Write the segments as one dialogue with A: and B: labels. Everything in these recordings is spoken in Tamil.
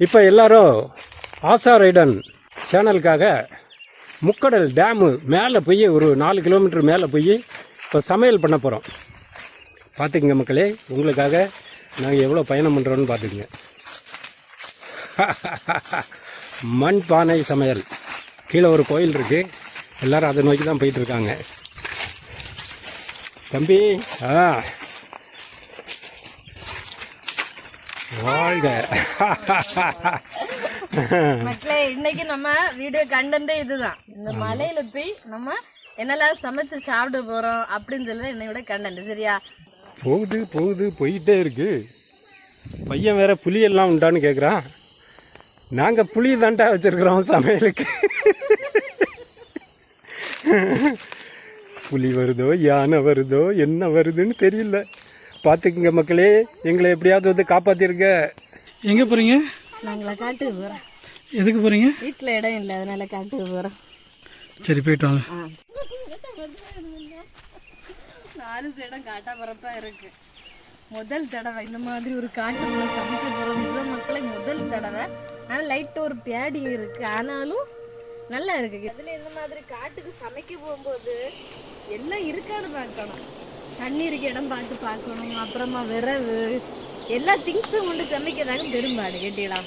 A: இப்போ எல்லாரும் ஆசா ரைடன் சேனலுக்காக முக்கடல் டேமு மேலே போய் ஒரு நாலு கிலோமீட்டர் மேலே போய் இப்போ சமையல் பண்ண போகிறோம் பார்த்துக்குங்க மக்களே உங்களுக்காக நாங்கள் எவ்வளோ பயணம் பண்ணுறோன்னு பார்த்துக்குங்க மண் பானை சமையல். கீழே ஒரு கோயில் இருக்குது எல்லோரும் அதை நோக்கி தான் போயிட்டுருக்காங்க தம்பி ஆ வாழ்க.
B: மக்களே இன்னைக்கு நம்ம வீடியோ கண்டென்ட்டே இதுதான். இந்த மலையில போய் நம்ம என்னெல்லாம் சமைச்சு சாப்பிட போறோம் அப்படின்னு சொல்லி என்னையோட கண்டென்ட் சரியா?
A: போகுது போகுது போயிட்டே இருக்கு. பையன் வேற புளியெல்லாம் உண்டான்னு கேட்குறான் நாங்கள் புளி தாண்டா வச்சிருக்கிறோம் சமையலுக்கு. புலி வருதோ யானை வருதோ என்ன வருதுன்னு தெரியல. பார்த்துக்குங்க மக்களே எங்களை எப்படியாவது வந்து காப்பாற்றிருக்க
C: எங்கே போகிறீங்க
B: நாங்களா காட்டுக்கு போறோம்
C: எதுக்கு போகிறீங்க
B: வீட்டுல இடம் இல்லை அதனால காட்டுக்கு போறோம்
C: சரி போயிட்டு வாங்க.
B: நாலு இடம் காட்டா பரப்பா இருக்கு. முதல் தடவை இந்த மாதிரி ஒரு காட்டுக்குள்ள சமைக்க போறது இதுதான் மக்களை முதல் தடவை. ஆனா லைட் ஒரு பேடி இருக்கு. ஆனாலும் நல்லா இருக்கு. அதுல இந்த மாதிரி காட்டுக்கு சமைக்க போகும்போது எல்லாம் இருக்கான்னு பார்க்கணும். தண்ணி இருக்க இடம் பார்த்து பார்க்கணும் அப்புறமா விறகு எல்லா திங்ஸும் கொண்டு சமைக்கிறதாங்க பெரும்பாடு கேட்டீங்களா?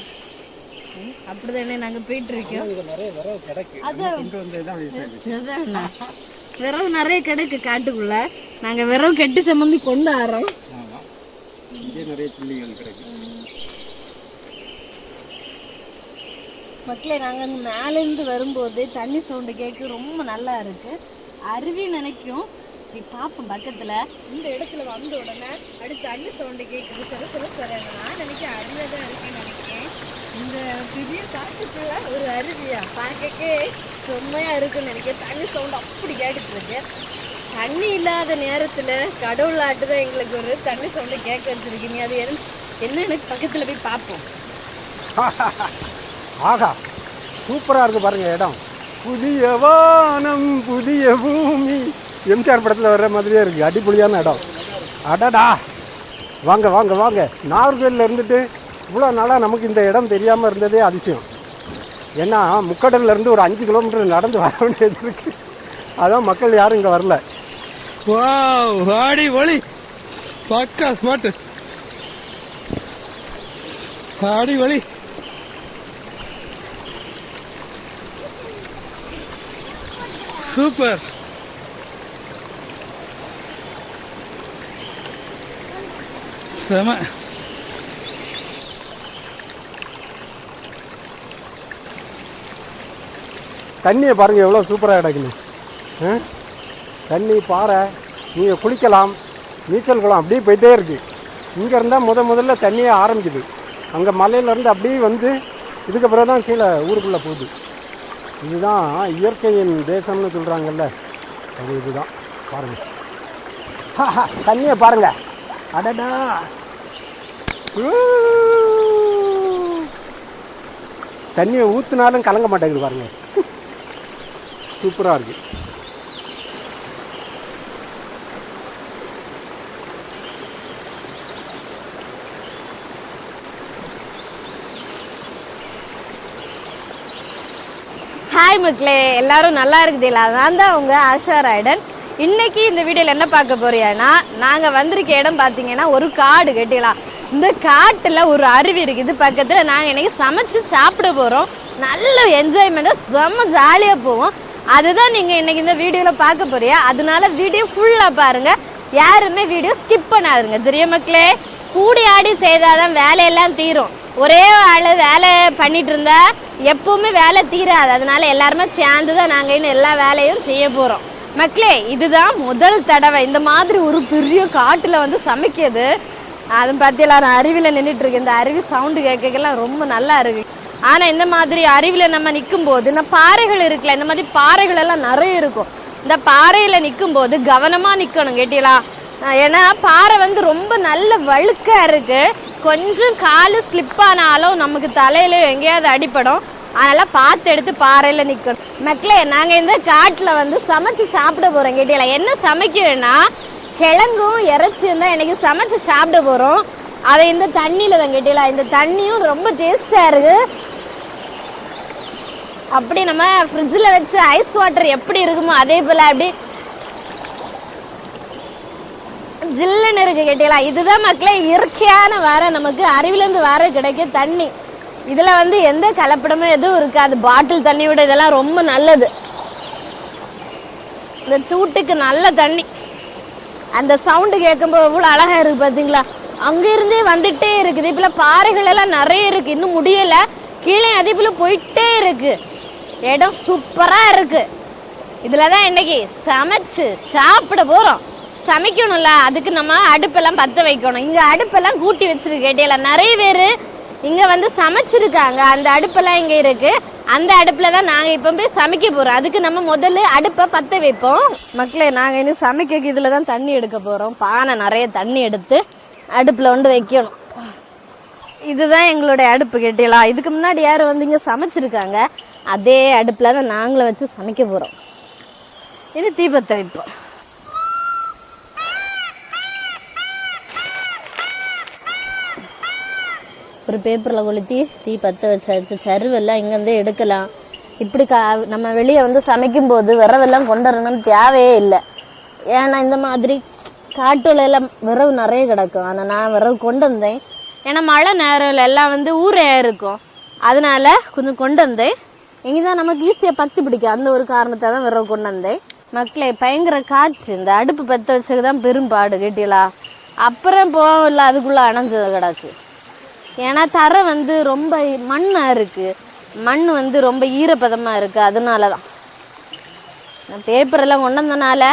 B: அப்படிதானே நாங்க போயிட்டு இருக்கோம்
A: நிறைய வரவு கிடக்கு.
B: அதான். விறகு நிறைய கிடைக்கு காட்டுக்குள்ள. நாங்க விறகு கட்டி சம்மந்தி கொண்டு ஆறோம் மக்களே நாங்க இந்த மேல இருந்து வரும்போது தண்ணி சவுண்டு கேட்க ரொம்ப நல்லா இருக்கு. அருவி நினைக்கும். இப்படி பார்ப்போம் பக்கத்துல. இந்த இடத்துல வந்த உடனே அடுத்து தண்ணி சவுண்டு கேட்குது சில சில சொல்றாங்க நான் நினைக்கிறேன் அருவியா தான் இருக்குன்னு நினைக்கிறேன். இந்த பெரிய காட்டுக்குள்ள ஒரு அருவியா? பார்க்கக்கே செம்மையா இருக்குன்னு நினைக்கிறேன். தண்ணி சவுண்டு அப்படி கேட்டுட்டு இருக்கு தண்ணி இல்லாத நேரத்துல கடவுளாட்டு தான் எங்களுக்கு ஒரு தண்ணி சவுண்டு கேட்க வச்சிருக்கீங்க அது என்ன என்னன்னு பக்கத்துல போய் பார்ப்போம்
A: ஆகா சூப்பராக இருக்கு பாருங்க இடம். புதிய வானம் புதிய பூமி. எம்ஜிஆர் படத்தில் வர்ற மாதிரியே இருக்குது அடிப்பொலியான இடம். அடடா. வாங்க வாங்க வாங்க. நாகர்கோயிலில் இருந்துட்டு இவ்வளோ நாளாக நமக்கு இந்த இடம் தெரியாமல் இருந்ததே அதிசயம். ஏன்னா முக்கடல்லேருந்து ஒரு அஞ்சு கிலோமீட்டர் நடந்து வர வேண்டியது இருக்கு. அதான் மக்கள் யாரும் இங்கே வரல.
C: வாவ் வாடி ஒளி. பக்கா ஸ்மார்ட் ஆடி வழி சூப்பர். செம
A: தண்ணியை பாருங்கள் எவ்வளோ சூப்பராக கிடக்குன்னு. ஆ? தண்ணி பாறை நீங்கள் குளிக்கலாம். நீச்சல் குளம் அப்படியே போயிட்டே இருக்குது இங்கே இருந்தால் முத முதல்ல தண்ணியே ஆரம்பிக்குது. அங்கே மலையிலேருந்து அப்படியே வந்து இதுக்கு பிறகு தான் கீழே ஊருக்குள்ளே போகுது. இதுதான் இயற்கையின் தேசம்னு சொல்கிறாங்கல்ல அது இதுதான். பாருங்கள் தண்ணியை பாருங்கள் அடடா. தண்ணியை ஊற்றுனாலும் கலங்க மாட்டேங்குது பாருங்க. சூப்பராக இருக்கு.
B: ஹாய் மக்களே. எல்லாரும் நல்லா இருக்குதுல்ல? நான் தான் உங்க ஆஷா ராய்டன். இன்னைக்கு இந்த வீடியோல என்ன பார்க்க போறியானா நாங்க வந்திருக்க இடம் பாத்தீங்கன்னா ஒரு காடு கேட்டீங்களா? இந்த காட்டுல ஒரு அருவி இருக்கு. இது நாங்கள் நாங்க சமைச்சு சாப்பிட போறோம். நல்ல என்ஜாய்மெண்ட்டாக செம்ம ஜாலியா போவோம். அதுதான் நீங்க இன்னைக்கு இந்த வீடியோவில் பார்க்க போறியா? அதனால வீடியோ ஃபுல்லா பாருங்க. யாருமே வீடியோ ஸ்கிப் பண்ணாதுங்க. தெரிய மக்களே? கூடி ஆடி செய்தாதான் வேலையெல்லாம் தீரும். ஒரே ஆளு வேலை பண்ணிட்டு இருந்தா எப்பவுமே வேலை தீராது. அதனால எல்லாருமே சேர்ந்து தான் நாங்க இன்னும் எல்லா வேலையும் செய்ய போறோம். மக்களே இதுதான் முதல் தடவை. இந்த மாதிரி ஒரு பெரிய காட்டுல வந்து சமைக்கிறது. அது பார்த்தீங்களா நான் அருவில நின்றுட்டுருக்கேன் இருக்கு இந்த அருவி சவுண்டு கேட்கலாம் ரொம்ப நல்லா இருக்கு. ஆனா இந்த மாதிரி அருவில நம்ம நிற்கும் போது இந்த பாறைகள் இருக்குல்ல இந்த மாதிரி பாறைகள் எல்லாம் நிறைய இருக்கும். இந்த பாறையில நிற்கும் போது கவனமா நிக்கணும் கேட்டீங்களா? ஏன்னா பாறை வந்து ரொம்ப நல்ல வழுக்கா இருக்கு. கொஞ்சம் காலு ஸ்லிப் ஆனாலும் நமக்கு தலையில எங்கேயாவது அடிப்படும் அதனால பார்த்து எடுத்து பாறையில நிக்கணும். மக்களே நாங்க இந்த காட்டுல வந்து சமைச்சு சாப்பிட போறோம் கேட்டீங்களா? என்ன சமைக்கிறேன்னா கிழங்கும் இறைச்சியும் தான் எனக்கு சமைச்சு சாப்பிட போகிறோம் அதை இந்த தண்ணியில் தான் கேட்டீங்களா இந்த தண்ணியும் ரொம்ப டேஸ்டா இருக்குது அப்படி நம்ம ஃப்ரிட்ஜில் வச்சு ஐஸ் வாட்டர் எப்படி இருக்குமோ அதே போல் அப்படி ஜில்லுன்னு இருக்கு கேட்டீங்களா இதுதான் மக்களே இயற்கையான வர நமக்கு அருவிலேருந்து வர கிடைக்க தண்ணி. இதில் வந்து எந்த கலப்படமும் எதுவும் இருக்காது. பாட்டில் தண்ணி விட இதெல்லாம் ரொம்ப நல்லது. இந்த சூட்டுக்கு நல்ல தண்ணி. அந்த சவுண்டு கேட்கும்போது எவ்வளோ அழகா இருக்குது பார்த்தீங்களா அங்கேருந்தே வந்துட்டே இருக்குது. இப்பல பாறைகள் எல்லாம் நிறைய இருக்குது இன்னும் முடியலை. கீழே அதே போல் போயிட்டே இருக்கு. இடம் சூப்பராக இருக்கு. இதில் தான் இன்றைக்கி சமைச்சு சாப்பிட போகிறோம் சமைக்கணும்ல. அதுக்கு நம்ம அடுப்பெல்லாம் பற்ற வைக்கணும். இங்கே அடுப்பெல்லாம் கூட்டி வச்சுருக்கு. கேட்டீங்களா நிறைய பேர் இங்கே வந்து சமைச்சிருக்காங்க. அந்த அடுப்பெல்லாம் இங்கே இருக்குது அந்த அடுப்புல தான் நாங்கள் இப்போ போய் சமைக்க போகிறோம் அதுக்கு நம்ம முதல்ல அடுப்பை பற்ற வைப்போம். மக்களே நாங்கள் இன்னும் சமைக்க இதில் தான் தண்ணி எடுக்க போறோம். பானை நிறைய தண்ணி எடுத்து அடுப்புல வந்து வைக்கணும். இதுதான் எங்களுடைய அடுப்பு கேட்டீங்களா இதுக்கு முன்னாடி யாரும் வந்து இங்கே சமைச்சிருக்காங்க அதே அடுப்புல தான் நாங்களும் வச்சு சமைக்க போறோம். இது தீபத்தை வைப்போம் ஒரு பேப்பரில் கொளுத்தி தீ பற்ற வச்சாச்சு சருவெல்லாம் இங்கேருந்தே எடுக்கலாம். இப்படி கா நம்ம வெளியே வந்து சமைக்கும்போது விரவெல்லாம் கொண்டு வரணும்னு தேவையே இல்லை. ஏன்னா இந்த மாதிரி காட்டுல எல்லாம் விரவு நிறைய கிடக்கும். ஆனால் நான் விரவு கொண்டு வந்தேன். ஏன்னா மழை நேரம் எல்லாம் வந்து ஊரையாக இருக்கும். அதனால கொஞ்சம் கொண்டு வந்தேன். இங்கே தான் நமக்கு ஈஸியாக பத்து பிடிக்கும் அந்த ஒரு காரணத்தை தான் விரவு கொண்டு வந்தேன். மக்களே பயங்கர காய்ச்சி இந்த அடுப்பு பற்ற வச்சதுக்கு தான் பெரும்பாடு கேட்டீங்களா அப்புறம் போகல அதுக்குள்ளே அணைஞ்சது கிடக்கு. ஏன்னா தரை வந்து ரொம்ப மண்ணாக இருக்குது மண் வந்து ரொம்ப ஈரப்பதமாக இருக்குது அதனால தான் நான் பேப்பர் எல்லாம் கொண்டு வந்தனால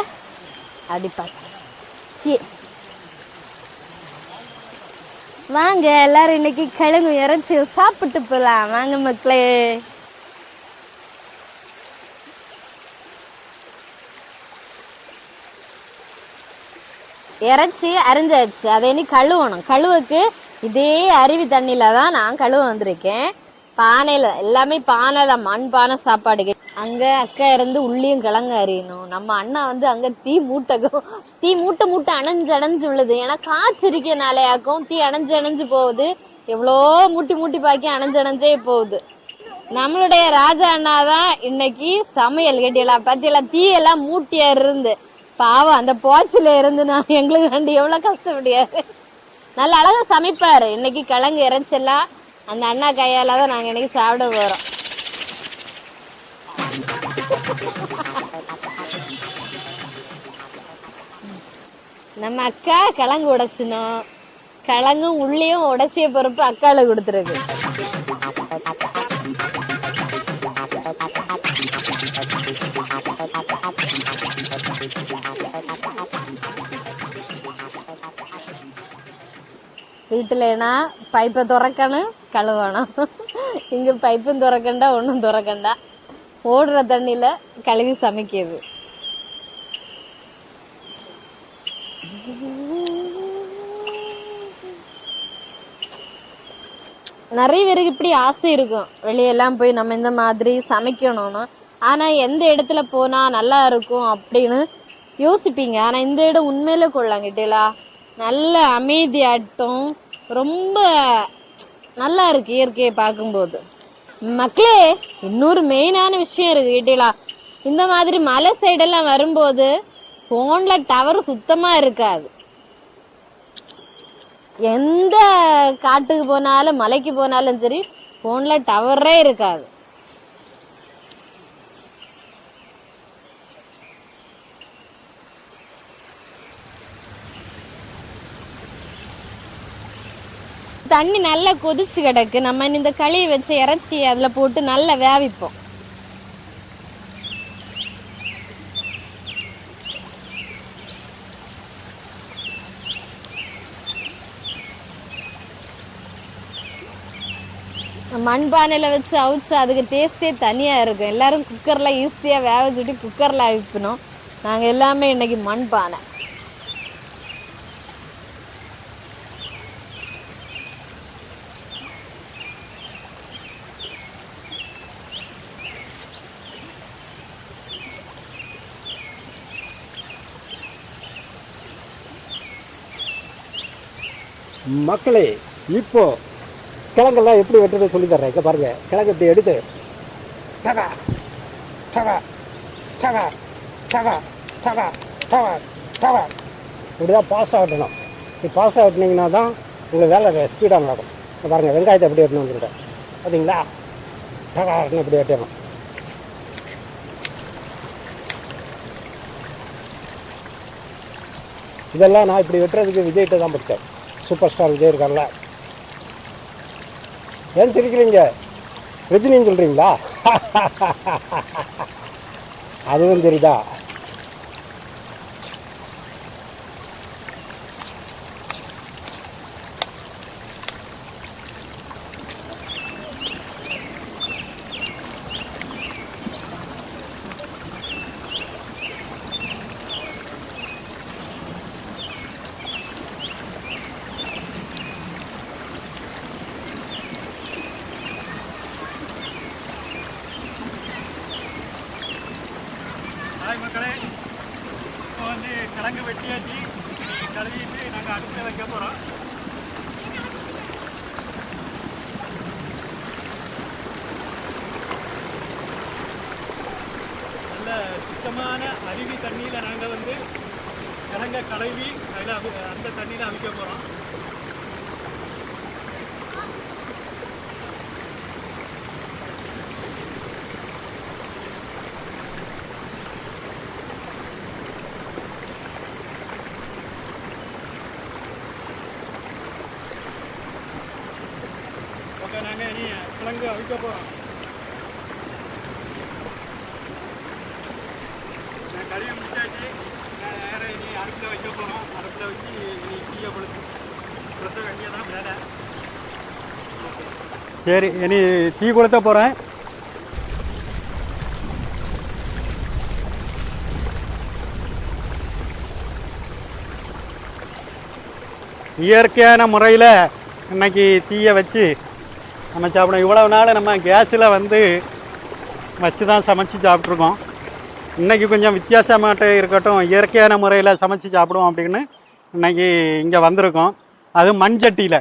B: அடிப்பா சி. வாங்க எல்லாரும் இன்னைக்கு கிழங்கு இறைச்சி சாப்பிட்டு போகலாம் வாங்க மக்களே. இறைச்சி அரிஞ்சாச்சு. அதை இனி கழுவணும். கழுவுக்கு இதே அருவி தண்ணியில தான் நான் கழுவ வந்திருக்கேன். பானையில எல்லாமே பானை தான் மண் பானை சாப்பாடு அங்க அக்கா இருந்து உள்ளியும் கிழங்க அறியணும் நம்ம அண்ணா வந்து அங்க தீ மூட்டக்கும் தீ மூட்டை மூட்டை அணைஞ்சு அணைஞ்சு உள்ளது. ஏன்னா காய்ச்சிருக்கனாலேயாக்கும் தீ அணைஞ்சு அணைஞ்சு போகுது. எவ்வளோ மூட்டி மூட்டி பாக்கி அணைஞ்சு அணைஞ்சே போகுது. நம்மளுடைய ராஜா அண்ணா தான் இன்னைக்கு சமையல் கட்டியெல்லாம் பத்தியெல்லாம் தீயெல்லாம் மூட்டியா இருந்து பாவம் அந்த போச்சில இருந்து நான் எங்களுக்கு வேண்டி எவ்வளோ கஷ்டப்படியாது நல்ல அழகா சமைப்பாரு. இன்னைக்கு கிழங்கு இறைச்செல்லாம் அந்த அண்ணா கையால் தான் நாங்கள் இன்னைக்கு சாப்பிட போகிறோம் நம்ம அக்கா கிழங்கு உடைச்சினோம் கிழங்கும் உள்ளேயும் உடைச்சிய பொறுப்பு அக்கால கொடுத்துருக்கு. வீட்டிலனா பைப்பை திறக்கணும் கழுவணும் இங்கே பைப்பும் திறக்கண்டா ஒன்றும் திறக்கண்டா ஓடுற தண்ணியில் கழுவி சமைக்கிறது நிறைய பேருக்கு இப்படி ஆசை இருக்கும் வெளியெல்லாம் போய் நம்ம இந்த மாதிரி சமைக்கணும்னு ஆனால் எந்த இடத்துல போனால் நல்லா இருக்கும் அப்படின்னு யோசிப்பீங்க ஆனால் இந்த இடம் உண்மையில கொள்ளலாம் நல்ல அமைதியாட்டம் ரொம்ப நல்லா இருக்கு இயற்கையை பார்க்கும்போது. மக்களே இன்னொரு மெயினான விஷயம் இருக்கு கேட்டீங்களா? இந்த மாதிரி மலை சைடெல்லாம் வரும்போது ஃபோனில் டவர் சுத்தமாக இருக்காது. எந்த காட்டுக்கு போனாலும் மலைக்கு போனாலும் சரி ஃபோனில் டவரே இருக்காது. தண்ணி நல்லா கொதிச்சு கிடக்கு. நம்ம இந்த களியை வச்சு இறைச்சி அதில் போட்டு நல்லா வேவிப்போம். மண்பானையில் வச்சு அவிச்சு அதுக்கு டேஸ்ட்டே தனியாக இருக்கும். எல்லாரும் குக்கரில் ஈஸியாக வேக சுட்டி குக்கரில் அவிக்கணும். நாங்கள் எல்லாமே இன்னைக்கு மண்பானை
A: மக்களே இப்போ கிழங்கெல்லாம் எப்படி வெட்டுறது சொல்லி தர்றேன். இங்கே பாருங்கள் கிழங்கு இப்படி எடுத்து. டகா டகா டகா டகா டகா டகா டகா. இப்படி தான் பாஸ்டாக வெட்டணும். இப்படி பாஸ்டாக வெட்டினீங்கன்னா தான் உங்கள் வேலை ஸ்பீடாக நடக்கும். இங்க பாருங்க வெங்காயத்தை எப்படி வெட்டணும் வந்துருக்கேன் பார்த்தீங்களா டகா இப்படி வெட்டணும். இதெல்லாம் நான் இப்படி வெட்டுறதுக்கு விஜய்கிட்ட தான் படித்தேன். சூப்பர் ஸ்டார் விஜய் இருக்கார்ல ஏன் சிரிக்கிறீங்க ரஜினின்னு சொல்கிறீங்களா அதுவும் சரிதான்
D: ஹாய் மக்களே இப்போ வந்து கிழங்கு வெட்டியாச்சு கழுவிட்டு நாங்கள் அடுப்பில் வைக்க போகிறோம் நல்ல சுத்தமான அருவி தண்ணியில் நாங்கள் வந்து கிழங்க கழுவி அதில் அந்த தண்ணியில் அவிக்க போகிறோம் ஓகே நாங்கள் இனி கிழங்கு அவிக்க போகிறோம் நான் கழுவி முடிச்சாச்சு நான் வேற இனி அடுப்பில் வைக்க போகிறோம் அடுப்பில் வச்சு இனி தீயை கொளுத்து கொளுத்த வேண்டியதான் வேலை சரி இனி டீ கொடுத்த போகிறேன் இயற்கையான முறையில் இன்றைக்கி தீயை வச்சு நம்ம சாப்பிடணும். இவ்வளவு நாள் நம்ம கேஸில் வந்து வச்சு தான் சமைச்சு சாப்பிட்ருக்கோம் இன்றைக்கி கொஞ்சம் வித்தியாசமாட்ட இருக்கட்டும். இயற்கையான முறையில் சமைச்சு சாப்பிடுவோம் அப்படின்னு இன்றைக்கி இங்கே வந்திருக்கோம். அது மண் சட்டியில்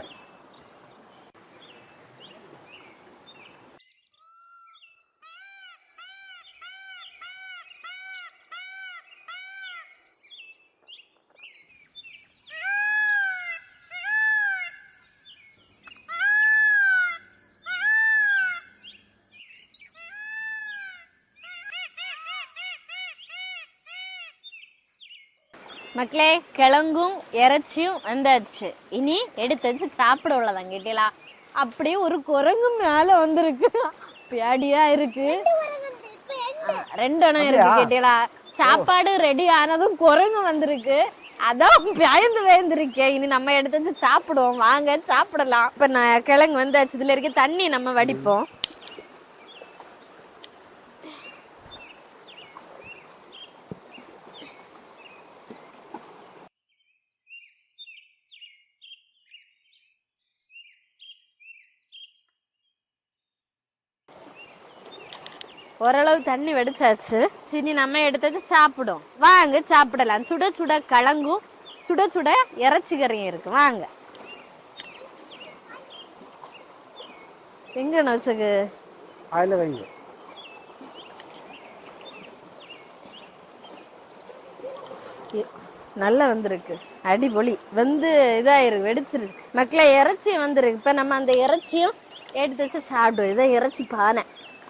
B: மக்களே கிழங்கும் இறைச்சியும் வந்தாச்சு. இனி எடுத்து வச்சு சாப்பிட உள்ளதான் கேட்டீங்களா? அப்படியே ஒரு குரங்கு மேல வந்திருக்கு. பேடியா இருக்கு. ரெண்டு இடம் இருக்கு. கேட்டீங்களா? சாப்பாடு ரெடி ஆனதும் குரங்கு வந்திருக்கு. அதான் பயந்து பயந்துருக்கேன். இனி நம்ம எடுத்து வச்சு சாப்பிடுவோம். வாங்க சாப்பிடலாம். இப்ப நான் கிழங்கு வந்தாச்சு. இதுல இருக்க தண்ணி நம்ம வடிப்போம். ஓரளவு தண்ணி வெடிச்சாச்சு. சரி நம்ம எடுத்து சாப்பிடும். வாங்க சாப்பிடலாம். சுட சுட கலங்கும். சுட சுட இறைச்சி கறியும் இருக்கு. வாங்க. எங்க நோச்சுக்கு
A: அதில் வைங்க.
B: நல்லா வந்திருக்கு. அடிபொலி. வந்து இதாயிருக்கு வெடிச்சிருக்கு மக்களே இறைச்சி வந்திருக்கு. இப்ப நம்ம அந்த இறைச்சியும் எடுத்து வச்சு சாப்பிடுவோம். இதான் இறைச்சி பானை.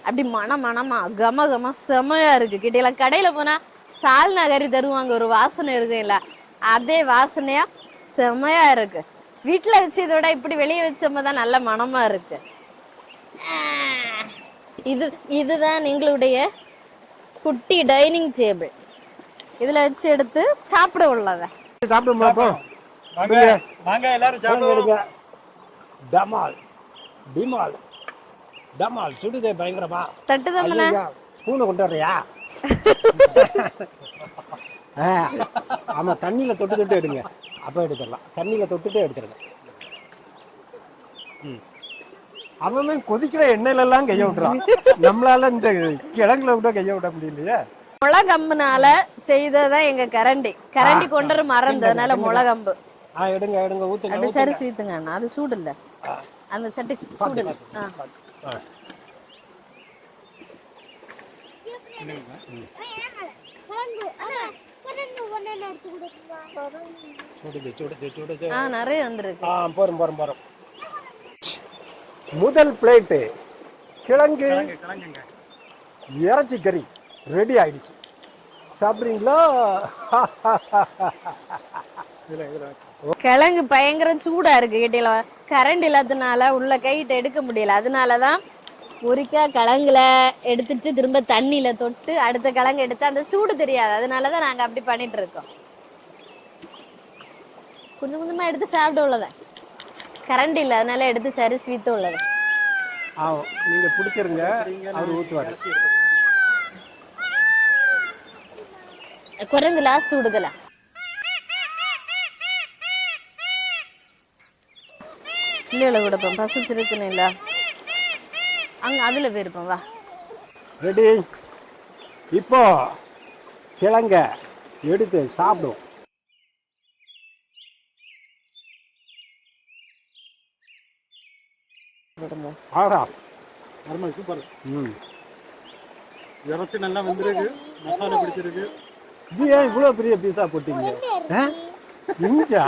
B: அப்படி மன மனமா கம கம செமையா இருக்கு. கிட்டல கடையில போனா சால்னா கறி தருவாங்க ஒரு வாசனை இருக்குல்ல அதே வாசனையா செமையா இருக்கு. வீட்டுல வச்சதோட இப்படி வெளியே வச்சோம் தான் நல்ல மனமா இருக்கு. இது இதுதான் எங்களுடைய குட்டி டைனிங் டேபிள். இதுல வச்சு எடுத்து சாப்பிட உள்ளத.
D: சாப்பிடுவோம்
A: டமால் டிமால். டமால் சுடுதே பயங்கரமா.
B: தட்டு தம்மன
A: ஐயா, ஸ்பூனை கொண்டு வர்றியா? ஆ, ஆமா தண்ணியில தொட்டு தொட்டு எடுங்க. அப்போ எடுத்துடலாம். தண்ணியில தொட்டுட்டு எடுத்துருங்க. ம். அவன் கொதிக்கிற எண்ணெயில எல்லாம் கைய விட்டுறான். நம்மளால இந்த கிழங்குல விட கைய விட முடியலையே.
B: முளகம்புனால செய்ததான் எங்க கரண்டி. கரண்டி கொண்டு வர மறந்ததுனால முளகம்பு
A: ஆ எடுங்க எடுங்க. ஊற்றுங்க
B: அப்படி சரி ஸ்வீத்துங்க அது சூடு இல்ல. அந்த சட்டி சூடு நிறைய வந்திருக்கு.
A: ஆ போறோம் போறோம் போறோம் முதல் பிளேட்டு கிழங்கு இறைச்சி கறி. ரெடி ஆயிடுச்சு. சாப்பிட்றீங்களா? இதில் இதில்
B: கிழங்கு பயங்கர சூடா இருக்கு கேட்டீங்களா கரண்ட் இல்லாதனால உள்ள கைட்டு எடுக்க முடியல. அதனாலதான் ஒரிக்கா கிழங்குல எடுத்துட்டு திரும்ப தண்ணியில தொட்டு அடுத்த கிழங்கு எடுத்து அந்த சூடு தெரியாது. அதனாலதான் நாங்க அப்படி பண்ணிட்டு இருக்கோம். கொஞ்சம் கொஞ்சமா எடுத்து சாப்பிட உள்ளத. கரண்ட் இல்ல அதனால எடுத்து சரி ஸ்வீத்து உள்ளது.
A: ஆ நீங்கள் பிடிச்சிருங்க. அவர் ஊற்றுவார்
B: குரங்கு லாஸ்ட் விடுக்கலாம் இல்ல விடப்போம் பசிச்சிருக்குன்னு இல்ல. அங்க அதுல போயிருப்போம் வா.
A: ரெடி. இப்போ கிழங்க எடுத்து சாப்பிடுவோம்
B: விடுவோம்.
A: ஆடா
D: அருமை சூப்பர்.
A: ம்.
D: இறச்சி நல்லா வெந்திருக்கு மசாலா பிடிச்சிருக்கு.
A: இது ஏன் இவ்வளோ பெரிய பீஸா போட்டீங்க? இஞ்சா.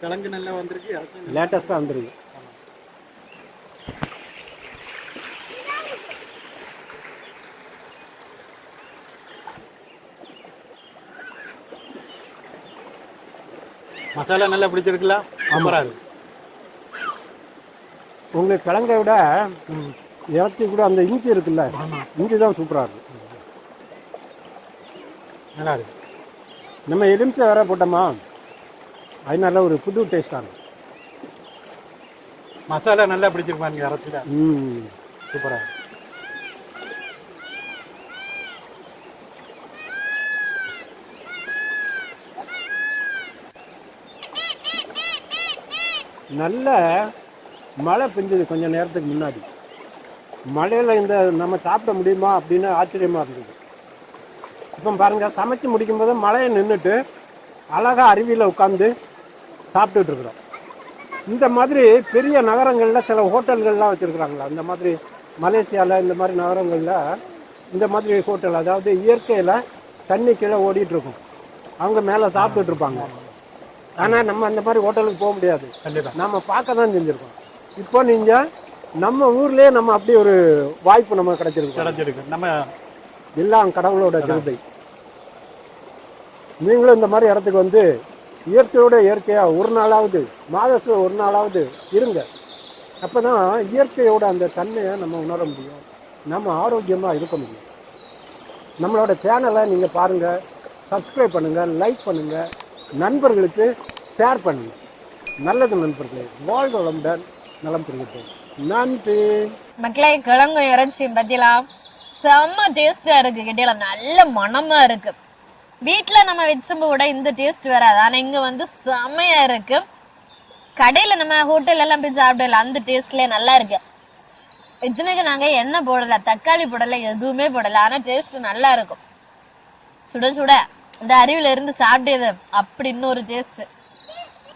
D: கிழங்கு நல்லா வந்திருக்கு
A: லேட்டஸ்ட்டாக வந்துருக்கு.
D: மசாலா நல்லா பிடிச்சிருக்குல்ல? இருக்கு.
A: உங்களுக்கு கிழங்கை விட இறைச்சி கூட அந்த இஞ்சி இருக்குல்ல இஞ்சி தான் சூப்பராக இருக்கும்.
D: நல்லா இருக்கு.
A: நம்ம எலுமிச்சை வேற போட்டோமா? அதனால ஒரு புது டேஸ்டாக இருக்கும்.
D: மசாலா நல்லா பிடிச்சிருப்பாங்க இறச்சில
A: ம்
D: சூப்பரா இருக்கு.
A: நல்ல மழை பெஞ்சது கொஞ்ச நேரத்துக்கு முன்னாடி. மழையில் இந்த நம்ம சாப்பிட முடியுமா அப்படின்னு ஆச்சரியமாக இருந்தது. இப்போ பாருங்க சமைச்சு முடிக்கும்போது மழையை நின்றுட்டு அழகாக அருவியில் உட்காந்து சாப்பிட்டுட்டு இருக்கிறோம். இந்த மாதிரி பெரிய நகரங்களில் சில ஹோட்டல்கள்லாம் வச்சுருக்குறாங்களா? இந்த மாதிரி மலேசியாவில் இந்த மாதிரி நகரங்களில் இந்த மாதிரி ஹோட்டல் அதாவது இயற்கையில் தண்ணி கீழே ஓடிட்டு இருக்கும். அவங்க மேலே சாப்பிட்டுட்டு இருப்பாங்க. ஆனால் நம்ம அந்த மாதிரி ஹோட்டலுக்கு போக முடியாது.
D: கண்டிப்பா.
A: நம்ம பார்க்க தான் செஞ்சுருக்கோம். இப்போ நீங்கள் நம்ம ஊர்லேயே நம்ம அப்படி ஒரு வாய்ப்பு நமக்கு கிடைச்சிருக்கு.
D: கிடைச்சிருக்கு. நம்ம
A: எல்லாம் கடவுளோட கிருபை. நீங்களும் இந்த மாதிரி இடத்துக்கு வந்து இயற்கையோட இயற்கையாக ஒரு நாளாவது மாதத்தில் ஒரு நாளாவது இருங்க. அப்போ தான் இயற்கையோட அந்த தன்மையை நம்ம உணர முடியும். நம்ம ஆரோக்கியமாக இருக்க முடியும். நம்மளோட சேனலை நீங்கள் பாருங்கள் சப்ஸ்கிரைப் பண்ணுங்கள் லைக் பண்ணுங்கள் நண்பர்களுக்கு ஷேர் பண்ணுங்கள் நல்லது நண்பர்களே வாழ்க வளமுடன் நலம் தெரிவிப்போம் நன்றி.
B: மக்களே கிழங்கு இறைச்சி பத்திலாம் செம்ம டேஸ்டா இருக்கு கேட்டீங்களா நல்ல மணமா இருக்கு. வீட்டில் நம்ம வச்சும் கூட இந்த டேஸ்ட் வராது. ஆனா இங்க வந்து செம்மையா இருக்கு. கடையில நம்ம ஹோட்டல் எல்லாம் போய் சாப்பிடல அந்த டேஸ்ட்லயே நல்லா இருக்கு. இத்தனைக்கு நாங்க எண்ணெய் போடல தக்காளி போடலை எதுவுமே போடல. ஆனா டேஸ்ட் நல்லா இருக்கும். சுட சுட. இந்த அருவில இருந்து சாப்பிட்டது அப்படி இன்னொரு டேஸ்ட்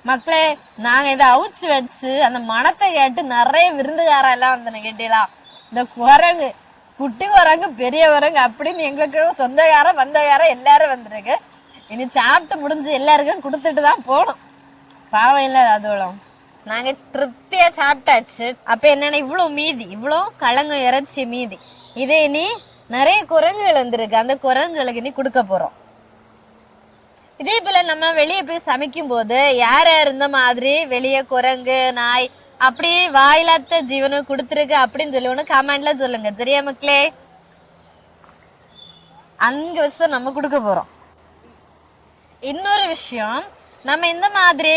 B: மக்களே நாங்க இதை அவிச்சு வச்சு அந்த மணத்தை கேட்டு நிறைய விருந்துகாரெல்லாம் எல்லாம் வந்தன கேட்டீங்களா இந்த குரங்கு. குட்டி வராங்க பெரிய வராங்க அப்படின்னு எங்களுக்கு சொந்தக்காரம் வந்தகாரம் எல்லாரும் வந்திருக்கு. இனி சாப்பிட்டு முடிஞ்சு எல்லாருக்கும் கொடுத்துட்டு தான் போகணும். பாவம் இல்லை அதுவும் நாங்க திருப்தியா சாப்பிட்டாச்சு. அப்ப என்னன்னா இவ்வளவு மீதி இவ்வளவு கலங்கு இறைச்சி மீதி. இதே இனி நிறைய குரங்குகள் வந்திருக்கு. அந்த குரங்குகளுக்கு இனி கொடுக்க போறோம். இதே போல நம்ம வெளியே போய் சமைக்கும் போது யார் யார் இந்த மாதிரி வெளியே குரங்கு நாய் அப்படி வாயிலாத்த ஜீவனை கொடுத்துருக்கு அப்படின்னு சொல்லி ஒன்று கமெண்ட்ல சொல்லுங்க. சரியா மக்களே? அங்க வச்சு நம்ம கொடுக்க போறோம். இன்னொரு விஷயம் நம்ம இந்த மாதிரி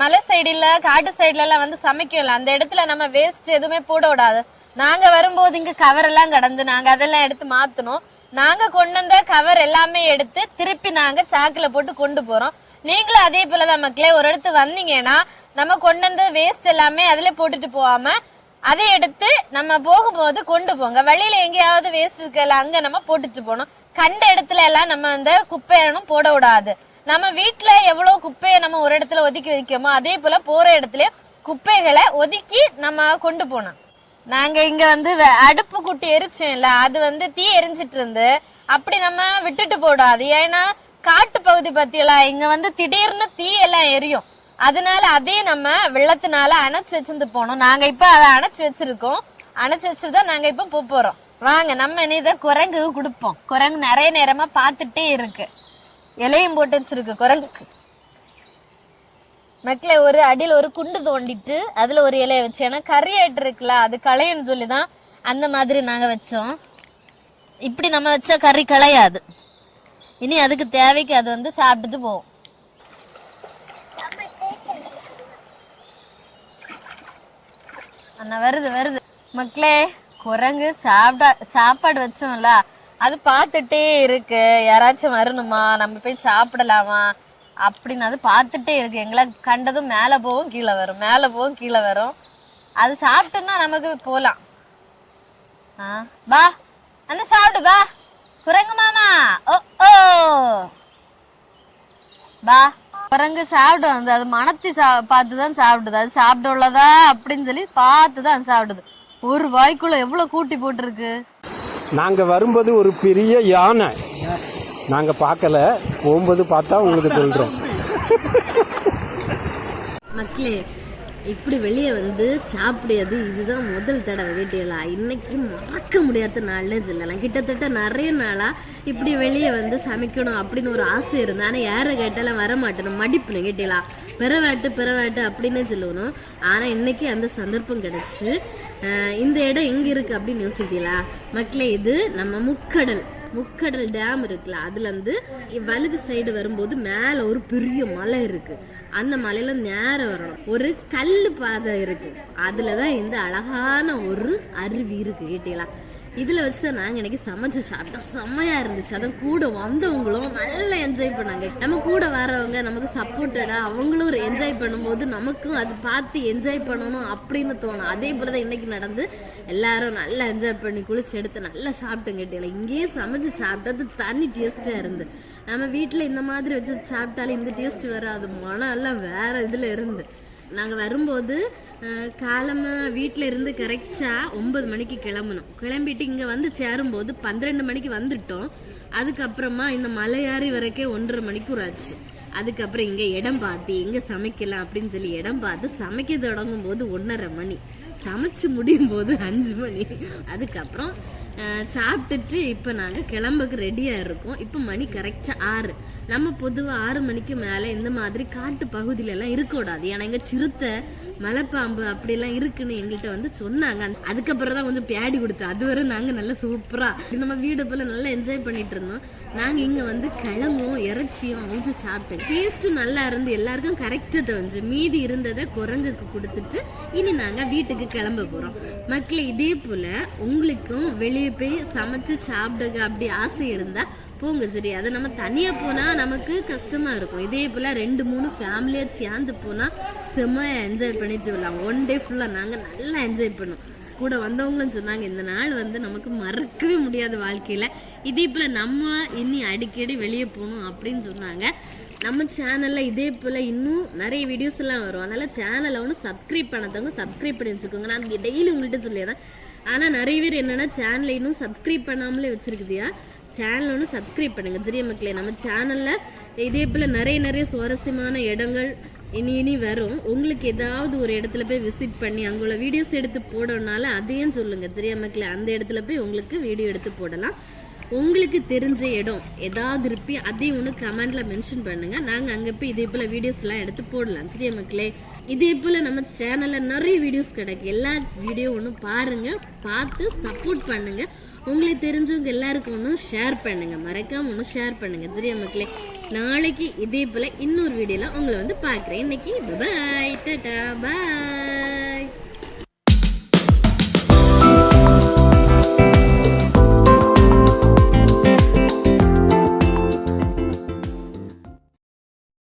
B: மலை சைடுல காட்டு சைடுல எல்லாம் வந்து சமைக்கல. அந்த இடத்துல நம்ம வேஸ்ட் எதுவுமே போட விடாது. நாங்க வரும்போது இங்க கவர் எல்லாம் கடந்து நாங்க அதெல்லாம் எடுத்து மாத்தணும். நாங்க கொண்டு வந்த கவர் எல்லாமே எடுத்து திருப்பி நாங்க சாக்கில் போட்டு கொண்டு போறோம். நீங்களும் அதே போல தான் மக்களே ஒரு இடத்து வந்தீங்கன்னா நம்ம கொண்டு வந்த வேஸ்ட் எல்லாமே அதுல போட்டுட்டு போகாம அதை எடுத்து நம்ம போகும்போது கொண்டு போங்க. வெளியில எங்கேயாவது வேஸ்ட் இருக்கல அங்க நம்ம போட்டுட்டு போகணும். கண்ட இடத்துல எல்லாம் நம்ம அந்த குப்பையனும் போட விடாது. நம்ம வீட்டுல எவ்வளவு குப்பையை நம்ம ஒரு இடத்துல ஒதுக்கி வைக்கோமோ அதே போல போற இடத்துல குப்பைகளை ஒதுக்கி நம்ம கொண்டு போனோம் நாங்க இங்க வந்து வ- அடுப்பு குட்டி எரிச்சோம்ல அது வந்து தீ எரிஞ்சிட்டு இருந்து அப்படி நம்ம விட்டுட்டு போடாது. ஏன்னா காட்டு பகுதி பத்தியெல்லாம் இங்க வந்து திடீர்னு தீ எல்லாம் எரியும். அதனால அதையும் நம்ம வெள்ளத்தினால அணைச்சு வச்சிருந்து போனோம். நாங்க இப்ப அதை அணைச்சு வச்சிருக்கோம். அணைச்சு வச்சுதான் நாங்க இப்ப போக போறோம். வாங்க நம்ம இனி இதை குரங்கு கொடுப்போம். குரங்கு நிறைய நேரமா பார்த்துட்டே இருக்கு. இலையும் போட்டு வச்சிருக்கு குரங்குக்கு. மக்களே ஒரு அடியில் ஒரு குண்டு தோண்டிட்டு அதில் ஒரு இலையை வச்சு ஏன்னா கறியாட்டு இருக்குல்ல அது களையன்னு சொல்லி தான் அந்த மாதிரி நாங்கள் வச்சோம். இப்படி நம்ம வச்சா கறி களையாது. இனி அதுக்கு தேவைக்கு அது வந்து சாப்பிட்டுட்டு போகும் அண்ணா வருது வருது. மக்களே குரங்கு சாப்பிட்டா சாப்பாடு வச்சோம்ல அது பார்த்துட்டே இருக்கு. யாராச்சும் வரணுமா? நம்ம போய் சாப்பிடலாமா? அப்படின்னு அது பார்த்துட்டே இருக்கு. எங்களை கண்டதும் மேலே போகும் கீழே வரும். மேலே போகும் கீழே வரும். அது சாப்பிட்டோம்னா நமக்கு போகலாம் ஆ பா அந்த சாப்பிடு பா குரங்கு மாமா. ஓ ஓ. பா குரங்கு சாப்பிடும் வந்து அது மணத்தி சா பார்த்து தான் சாப்பிடுது. அது சாப்பிட உள்ளதா அப்படின்னு சொல்லி பார்த்து தான் சாப்பிடுது. ஒரு வாய்க்குள்ள எவ்வளவு கூட்டி போட்டிருக்கு?
A: நாங்கள் வரும்போது ஒரு பெரிய யானை. நாங்கள் பார்க்கல. போகும்போது பார்த்தா உங்களுக்கு சொல்கிறோம்
B: மக்களே இப்படி வெளியே வந்து சாப்பிடியது இதுதான் முதல் தடவை கேட்டீங்களா இன்னைக்கு மறக்க முடியாத நாள்னே சொல்லலாம். கிட்டத்தட்ட நிறைய நாளா இப்படி வெளியே வந்து சமைக்கணும் அப்படின்னு ஒரு ஆசை இருந்தது. ஆனால் யாரை கேட்டாலும் வர மாட்டேன் மடிப்புன்னு கேட்டீங்களா பிறவாட்டு பிறவாட்டு அப்படின்னே சொல்லணும். ஆனால் இன்னைக்கு அந்த சந்தர்ப்பம் கிடைச்சு இந்த இடம் எங்க இருக்கு அப்படின்னு யோசித்தீங்களா மக்களே இது நம்ம முக்கடல் முக்கடல் டேம் இருக்குல்ல அதுல இருந்து வலது சைடு வரும்போது மேல ஒரு பெரிய மலை இருக்கு. அந்த மலையில நேரம் வரணும். ஒரு கல் பாதை இருக்கு. அதுலதான் இந்த அழகான ஒரு அருவி இருக்கு கேட்டீங்களா? இதில் வச்சு தான் நாங்கள் இன்னைக்கு சமைச்சு சாப்பிட்டோம் செம்மையாக இருந்துச்சு. அதான் கூட வந்தவங்களும் நல்லா என்ஜாய் பண்ணாங்க. நம்ம கூட வரவங்க நமக்கு சப்போர்ட்டடாக அவங்களும் ஒரு என்ஜாய் பண்ணும்போது நமக்கும் அது பார்த்து என்ஜாய் பண்ணணும் அப்படின்னு தோணும். அதே போலதான் இன்றைக்கி நடந்து எல்லாரும் நல்லா என்ஜாய் பண்ணி குளிச்சு எடுத்து நல்லா சாப்பிட்டோம் கேட்டியில. இங்கேயே சமைச்சு சாப்பிட்டது தண்ணி டேஸ்ட்டாக இருந்து. நம்ம வீட்டில் இந்த மாதிரி வச்சு சாப்பிட்டாலே இந்த டேஸ்ட் வராது. மனம் எல்லாம் வேற இதில் இருந்து. நாங்கள் வரும்போது காலமாக வீட்டில் இருந்து கரெக்டாக ஒன்பது மணிக்கு கிளம்பணும் கிளம்பிட்டு இங்கே வந்து சேரும்போது பன்னிரெண்டு மணிக்கு வந்துட்டோம். அதுக்கப்புறமா இந்த மலையாரி வரைக்கே ஒன்றரை மணிக்கூர் ஆச்சு. அதுக்கப்புறம் இங்கே இடம் பார்த்து எங்கே சமைக்கலாம் அப்படின்னு சொல்லி இடம் பார்த்து சமைக்க தொடங்கும் போது ஒன்றரை மணி. சமைச்சு முடியும் போது அஞ்சு மணி. அதுக்கப்புறம் சாப்பிட்டுட்டு இப்போ நாங்கள் கிளம்புக்கு ரெடியாக இருக்கோம். இப்போ மணி கரெக்டாக ஆறு. நம்ம பொதுவாக ஆறு மணிக்கு மேலே இந்த மாதிரி காட்டு பகுதியிலலாம் இருக்கக்கூடாது ஏன்னா எங்கள் சிறுத்தை மலைப்பாம்பு அப்படிலாம் இருக்குன்னு எங்கள்கிட்ட வந்து சொன்னாங்க. அதுக்கப்புறம் தான் கொஞ்சம் பேடி கொடுத்தோம் அதுவரை நாங்கள் நல்லா சூப்பராக நம்ம வீடு போல் நல்லா என்ஜாய் பண்ணிட்டு இருந்தோம். நாங்கள் இங்கே வந்து கிழங்கும் இறைச்சியும் அவிச்சு சாப்பிட்டோம். டேஸ்ட்டும் நல்லா இருந்து எல்லாருக்கும் கரெக்டாக தவிஞ்சு மீதி இருந்ததை குரங்குக்கு கொடுத்துட்டு இனி நாங்கள் வீட்டுக்கு கிளம்ப போகிறோம் மக்களை இதே போல் உங்களுக்கும் வெளியே போய் சமைச்சு சாப்பிடுங்க அப்படி ஆசை இருந்தால் போங்க சரி அதை நம்ம தனியாக போனால் நமக்கு கஷ்டமாக இருக்கும். இதே போல் ரெண்டு மூணு ஃபேமிலியாக சேர்ந்து போனால் செம்மையாக என்ஜாய் பண்ணிட்டு வரலாம். ஒன் டே ஃபுல்லாக நாங்கள் நல்லா என்ஜாய் பண்ணோம் கூட வந்தவங்களும் சொன்னாங்க இந்த நாள் வந்து நமக்கு மறக்கவே முடியாத வாழ்க்கையில். இதே போல் நம்ம இனி அடிக்கடி வெளியே போகணும் அப்படின்னு சொன்னாங்க. நம்ம சேனலில் இதே போல் இன்னும் நிறைய வீடியோஸ் எல்லாம் வரும். அதனால் சேனலை ஒன்று சப்ஸ்கிரைப் பண்ணதவங்க சப்ஸ்கிரைப் பண்ணி வச்சுக்கோங்க. நான் டெய்லி உங்கள்கிட்ட சொல்லிடுறேன். ஆனால் நிறைய பேர் என்னென்னா சேனலை இன்னும் சப்ஸ்கிரைப் பண்ணாமலே வச்சுருக்குதியா? சேனல் ஒன்று சப்ஸ்கிரைப் பண்ணுங்கள் ஜிரிய மக்களே? நம்ம சேனலில் இதே போல் நிறைய நிறைய சுவாரஸ்யமான இடங்கள் இனி இனி வரும். உங்களுக்கு ஏதாவது ஒரு இடத்துல போய் விசிட் பண்ணி அங்குள்ள வீடியோஸ் எடுத்து போடணுனால அதையும் சொல்லுங்கள் ஜிரிய மக்களே? அந்த இடத்துல போய் உங்களுக்கு வீடியோ எடுத்து போடலாம். உங்களுக்கு தெரிஞ்ச இடம் ஏதாவது இருப்பி அதையும் ஒன்று கமெண்டில் மென்ஷன் பண்ணுங்கள் நாங்கள் அங்கே போய் இதே போல் வீடியோஸ்லாம் எடுத்து போடலாம். சரியா மக்களே? இதே போல் நம்ம சேனலில் நிறைய வீடியோஸ் கிடைக்கும் எல்லா வீடியோ ஒன்றும் பாருங்கள் பார்த்து சப்போர்ட் பண்ணுங்கள் உங்களுக்கு தெரிஞ்சவங்க எல்லாருக்கும் ஒன்றும் ஷேர் பண்ணுங்க. மறக்காம ஒன்றும் ஷேர் பண்ணுங்க. சரியா மக்களே நாளைக்கு இதே போல் இன்னொரு வீடியோவில் உங்களை வந்து பார்க்குறேன். இன்னைக்கு பாய் டாடா பாய்